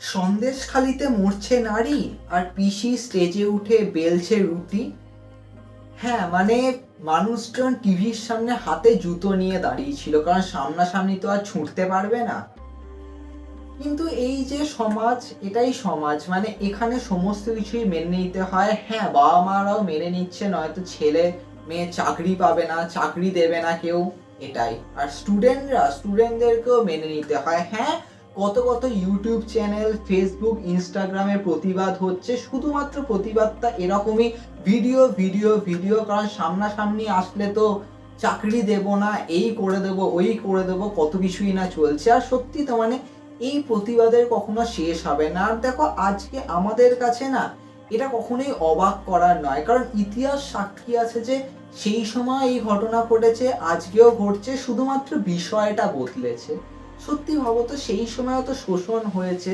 সন্দেশখালিতে মরছে নারী আর পিসি স্টেজে উঠে বেলছে রুটি? হ্যাঁ মানে মানুষজন টিভির সামনে হাতে জুতো নিয়ে দাঁড়িয়ে ছিল কারণ সামনাসামনি তো আর ছুটতে পারবে না। কিন্তু এই যে সমাজ, এটাই সমাজ মানে এখানে সমস্ত কিছুই মেনে নিতে হয়। হ্যাঁ বাবা মারাও মেনে নিচ্ছে, নয়তো ছেলে মেয়ে চাকরি পাবে না, চাকরি দেবে না কেউ, এটাই। আর স্টুডেন্টরা স্টুডেন্টদেরকেও মেনে নিতে হয়। হ্যাঁ কত কত ইউটিউব চ্যানেল ফেসবুক ইনস্টাগ্রামে প্রতিবাদ হচ্ছে, শুধুমাত্র প্রতিবাদটা এরকমই ভিডিও ভিডিও ভিডিও কারণ সামনাসামনি আসলে তো চাকরি দেব না, এই করে দেব, ওই করে দেব, কত কিছুই না চলছে। আর সত্যি তো মানে এই প্রতিবাদের কখনো শেষ হবে না। আর দেখো, আজকে আমাদের কাছে না এটা কখনোই অবাক করার নয়, কারণ ইতিহাস সাক্ষী আছে যে সেই সময় এই ঘটনা ঘটেছে, আজকেও ঘটছে, শুধুমাত্র বিষয়টা বদলেছে। সত্যি ভাবো তো, সেই সময়ও তো শোষণ হয়েছে।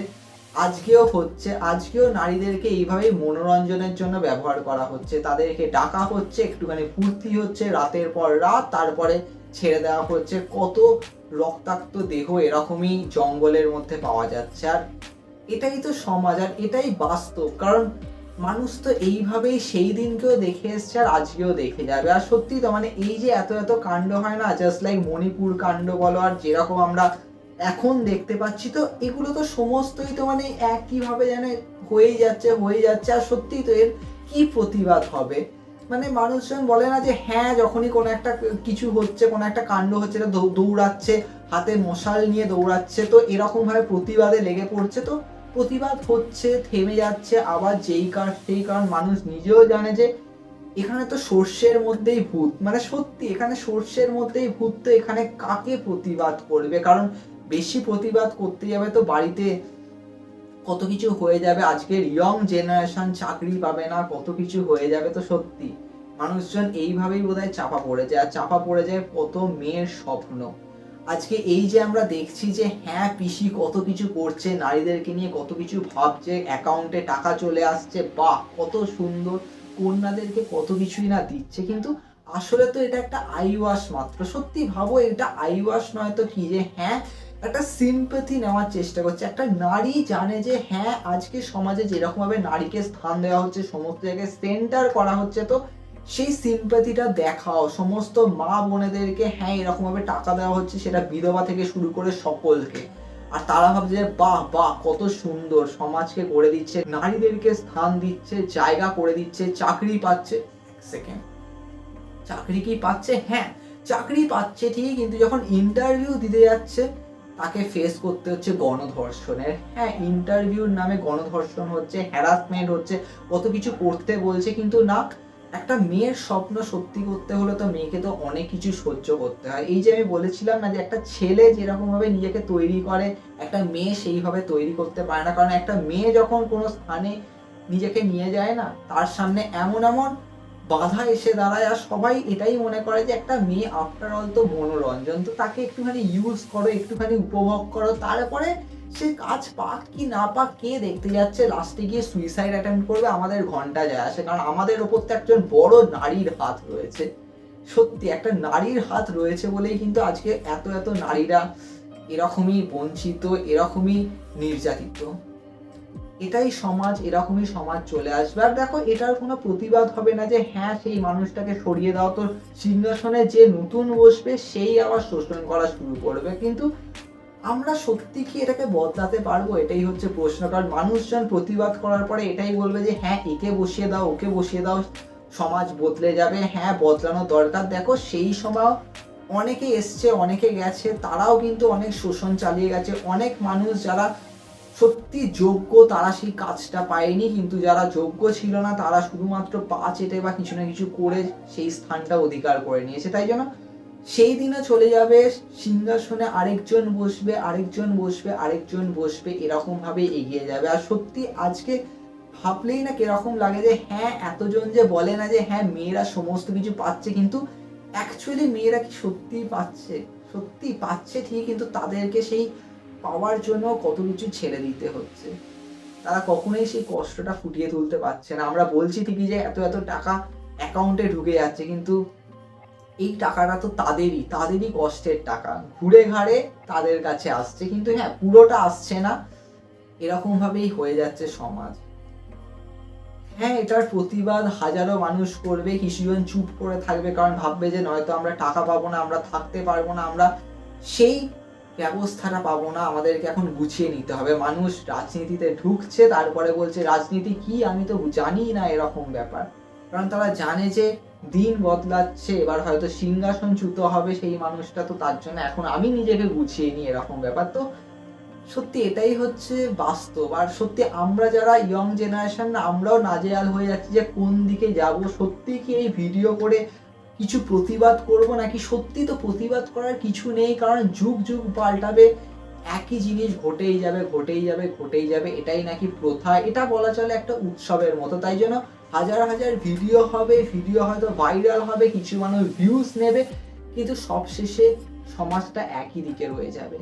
আজকেও হচ্ছে, আজকেও নারীদেরকে এইভাবেই মনোরঞ্জনের জন্য ব্যবহার করা হচ্ছে। তাদেরকে ডাকা হচ্ছে, একটুখানি ফুর্তি হচ্ছে, রাতের পর রাত, তারপরে ছেড়ে দেওয়া হচ্ছে। কত রক্তাক্ত দেহ এরকমই জঙ্গলের মধ্যে পাওয়া যাচ্ছে। আর এটাই তো সমাজ, আর এটাই বাস্তব। কারণ মানুষ তো এইভাবেই সেই দিনকেও দেখে এসছে, আর আজকেও দেখে যাবে। আর সত্যি তো মানে এই যে এত এত কাণ্ড হয় না জাস্ট লাইক মণিপুর কাণ্ড বলো, আর যেরকম আমরা এখন দেখতে পাচ্ছি তো, এগুলো তো সমস্তই তো মানে একইভাবে যেন হয়েই যাচ্ছে হয়ে যাচ্ছে, আর সত্যিই তো এর কি প্রতিবাদ হবে? মানে মানুষজন বলে না যে হ্যাঁ যখনই কোনো একটা কিছু হচ্ছে, কোনো একটা কাণ্ড হচ্ছে, এটা দৌড়াচ্ছে, হাতে মশাল নিয়ে দৌড়াচ্ছে, তো এরকম ভাবে প্রতিবাদে লেগে পড়ছে তো? প্রতিবাদ হচ্ছে, থেমে যাচ্ছে, আবার যেই কারণ সেই কারণ মানুষ নিজেও জানে যে, এখানে তো সর্ষের মধ্যেই ভূত। মানে সত্যি, এখানে সর্ষের মধ্যেই ভূত তো এখানে কাকে প্রতিবাদ করবে? কারণ বেশি প্রতিবাদ করতে যাবে তো বাড়িতে কত কিছু হয়ে যাবে? আজকের ইয়ং জেনারেশন চাকরি পাবে না, কত কিছু হয়ে যাবে তো সত্যি। মানুষজন এইভাবেই বোধহয় চাপা পড়ে যায়, আর চাপা পড়ে যায় কত মেয়ের স্বপ্ন। আজকে এই যে আমরা দেখছি যে হ্যাঁ পিসি কত কিছু করছে, নারীদেরকে নিয়ে কত কিছু ভাবছে অ্যাকাউন্টে টাকা চলে আসছে, বাহ, কত সুন্দর। কন্যাদেরকে কত কিছুই না দিচ্ছে, কিন্তু আসলে তো এটা একটা আইওয়াশ মাত্র। সত্যি ভাবো, এটা আইওয়াশ নয় তো কি যে হ্যাঁ একটা সিম্পথি নেওয়ার চেষ্টা করছে। একটা নারী জানে যে হ্যাঁ আজকে সমাজে যেরকম ভাবে নারীকে স্থান দেওয়া হচ্ছে, সমস্ত জায়গায় সেন্টার করা হচ্ছে, তো সেই সিম্পাথিটা দেখাও। সমস্ত মা বোনেদেরকে হ্যাঁ এরকম ভাবে টাকা দেওয়া হচ্ছে, সেটা বিধবা থেকে শুরু করে সকলকে। আর তারা ভাবছে যে বাহ বাহ, কত সুন্দর, সমাজকে করে দিচ্ছে, নারীদেরকে স্থান দিচ্ছে, জায়গা করে দিচ্ছে, চাকরি পাচ্ছে। সেকেন্ড চাকরি কি পাচ্ছে? হ্যাঁ চাকরি পাচ্ছে ঠিকই, কিন্তু যখন ইন্টারভিউ দিতে যাচ্ছে তাকে ফেস করতে হচ্ছে গণধর্ষণের। হ্যাঁ ইন্টারভিউর নামে গণধর্ষণ হচ্ছে হ্যারাসমেন্ট হচ্ছে, কত কিছু করতে বলছে, কিন্তু না, একটা মেয়ের স্বপ্ন সত্যি করতে হলে তো মেয়েকে তো অনেক কিছু সহ্য করতে হয়। এই যে আমি বলেছিলাম না যে একটা ছেলে যেরকমভাবে নিজেকে তৈরি করে, একটা মেয়ে সেইভাবে তৈরি করতে পারে না। কারণ একটা মেয়ে যখন কোনো স্থানে নিজেকে নিয়ে যায় না, তার সামনে এমন এমন বাধা এসে দাঁড়ায় আর সবাই এটাই মনে করে যে একটা মেয়ে আফটার অল তো মনোরঞ্জন। তো তাকে একটুখানি ইউজ করো, একটুখানি উপভোগ করো, তারপরে সে কাজ পাক কি না পাক কে দেখতে যাচ্ছে? লাস্টে গিয়ে সুইসাইড অ্যাটেম্প করবে আমাদের ঘণ্টা যায় আসে, কারণ আমাদের ওপর তো একজন বড় নারীর হাত রয়েছে। সত্যি, একটা নারীর হাত রয়েছে বলেই কিন্তু আজকে এত এত নারীরা এরকমই বঞ্চিত, এরকমই নির্যাতিত। এটাই সমাজ, এরকমই সমাজ চলে আসবে। আর দেখো, এটার কোনো প্রতিবাদ হবে না যে হ্যাঁ সেই মানুষটাকে সরিয়ে দাও। তোর সিংহাসনে যে নতুন বসবে, সেই আবার শোষণ করা শুরু করবে। কিন্তু আমরা সত্যি কি এটাকে বদলাতে পারব? এটাই হচ্ছে প্রশ্ন। কারণ মানুষজন প্রতিবাদ করার পরে এটাই বলবে যে হ্যাঁ একে বসিয়ে দাও, ওকে বসিয়ে দাও, সমাজ বদলে যাবে। হ্যাঁ বদলানো দরকার। দেখো, সেই সময় অনেকে এসছে, অনেকে গেছে, তারাও কিন্তু অনেক শোষণ চালিয়ে গেছে। অনেক মানুষ যারা সত্যি যোগ্য তারা সেই কাজটা পায়নি, কিন্তু যারা যোগ্য ছিল না, তারা শুধুমাত্র পা চেটে বা কিছু না কিছু করে সেই স্থানটা অধিকার করে নিয়েছে। তাই জন্য সেই দিনও চলে যাবে, সিংহাসনে আরেকজন বসবে আরেকজন বসবে আরেকজন বসবে এরকম ভাবে এগিয়ে যাবে। আর সত্যি আজকে ভাবলেই না কীরকম লাগে যে হ্যাঁ এতজন যে বলে না যে হ্যাঁ মেয়েরা সমস্ত কিছু পাচ্ছে, কিন্তু অ্যাকচুয়ালি মেয়েরা কি সত্যিই পাচ্ছে? সত্যি পাচ্ছে ঠিক কিন্তু তাদেরকে সেই পাওয়ার জন্য কত কিছু ছেড়ে দিতে হচ্ছে। তারা কখনোই সেই কষ্টটা ফুটিয়ে তুলতে পারছে না। আমরা বলছি ঠিকই যে এত এত টাকা অ্যাকাউন্টে ঢুকে যাচ্ছে, কিন্তু এই টাকাটা তো তাদেরই তাদেরই কষ্টের টাকা। ঘুরে ঘাড়ে তাদের কাছে আসছে, কিন্তু হ্যাঁ পুরোটা আসছে না। এরকমভাবেই হয়ে যাচ্ছে সমাজ। হ্যাঁ এটার প্রতিবাদ হাজারো মানুষ করবে, কিছুজন চুপ করে থাকবে, কারণ ভাববে যে নয়তো আমরা টাকা পাবো না, আমরা থাকতে পারব না, আমরা সেই ব্যবস্থাটা পাবো না, আমাদেরকে এখন গুছিয়ে নিতে হবে। মানুষ রাজনীতিতে ঢুকছে, তারপরে বলছে, রাজনীতি কি? আমি তো জানি না এরকম ব্যাপার। কারণ তারা জানে যে দিন বদলাচ্ছে, এবার হয়তো সিংহাসন সিংহাসনচ্যুত হবে সেই মানুষটা, তো তার জন্য এখন আমি নিজেকে গুছিয়ে নিই এরকম ব্যাপার। তো সত্যি এটাই হচ্ছে বাস্তব। আর সত্যি আমরা যারা ইয়ং জেনারেশন আমরাও নাজেহাল হয়ে যাচ্ছি যে কোন দিকে যাব। সত্যি কি এই ভিডিও করে কিছু প্রতিবাদ করব নাকি? সত্যি তো প্রতিবাদ করার কিছু নেই, কারণ যুগ যুগ পাল্টাবে, একই জিনিস ঘটেই যাবে ঘটেই যাবে ঘটেই যাবে, এটাই নাকি প্রথা। এটা বলা চলে একটা উৎসবের মতো। তাই জন্য হাজার হাজার ভিডিও হবে, ভিডিও হয়তো ভাইরাল হবে, কিছু মানুষ ভিউজ নেবে, কিন্তু সবশেষে সমাজটা একই দিকে রয়ে যাবে।